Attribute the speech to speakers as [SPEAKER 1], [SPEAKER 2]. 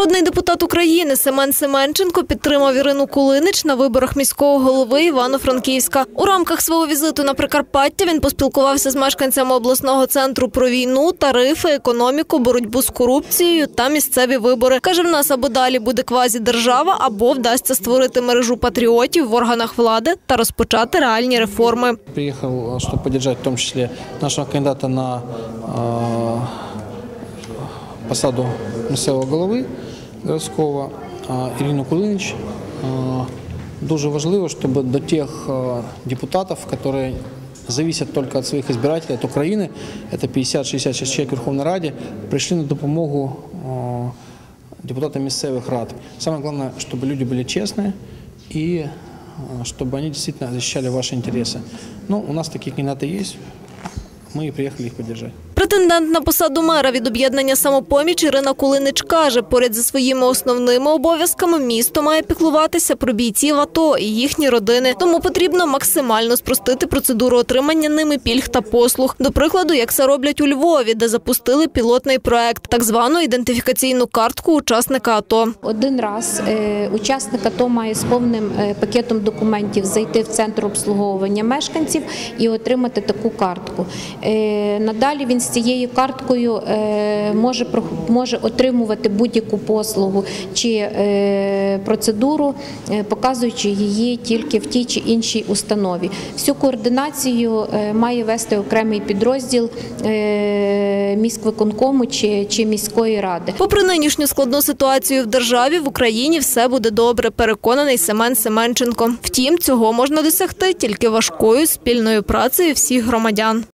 [SPEAKER 1] Народний депутат України Семен Семенченко підтримав Ірину Кулинич на виборах міського голови Івано-Франківська. У рамках свого візиту на Прикарпаття він поспілкувався з мешканцями обласного центру про війну, тарифи, економіку, боротьбу з корупцією та місцеві вибори. Каже, в нас або далі буде квазі-держава, або вдасться створити мережу патріотів в органах влади та розпочати реальні реформи.
[SPEAKER 2] Приехал, чтобы поддержать в том числе нашего кандидата на посаду місцевого голови городського э, Ірину Кулинич. Э, Дуже важливо, щоб до тих э, депутатів, які зависят только от своих избирателей, от Украины, это 50-66 человек в Верховной Раде, пришли на допомогу э, депутатам місцевих рад. Самое главное, чтобы люди были честные и э, чтобы они действительно защищали ваши интересы. Ну, у нас такие кандидаты есть, мы и приехали их поддержать.
[SPEAKER 1] Претендент на посаду мера від об'єднання самопоміч Ірина Кулинич каже, поряд зі своїми основними обов'язками місто має піклуватися про бійців АТО і їхні родини. Тому потрібно максимально спростити процедуру отримання ними пільг та послуг. До прикладу, як це роблять у Львові, де запустили пілотний проект, так звану ідентифікаційну картку учасника АТО.
[SPEAKER 3] Один раз е, учасник АТО має з повним е, пакетом документів зайти в центр обслуговування мешканців і отримати таку картку. Е, Надалі він цією карткою е, може, може отримувати будь-яку послугу чи е, процедуру, е, показуючи її тільки в тій чи іншій установі. Всю координацію має вести окремий підрозділ міськвиконкому чи, чи міської ради.
[SPEAKER 1] Попри нинішню складну ситуацію в державі, в Україні все буде добре. Переконаний Семен Семенченко. Втім, цього можна досягти тільки важкою спільною працею всіх громадян.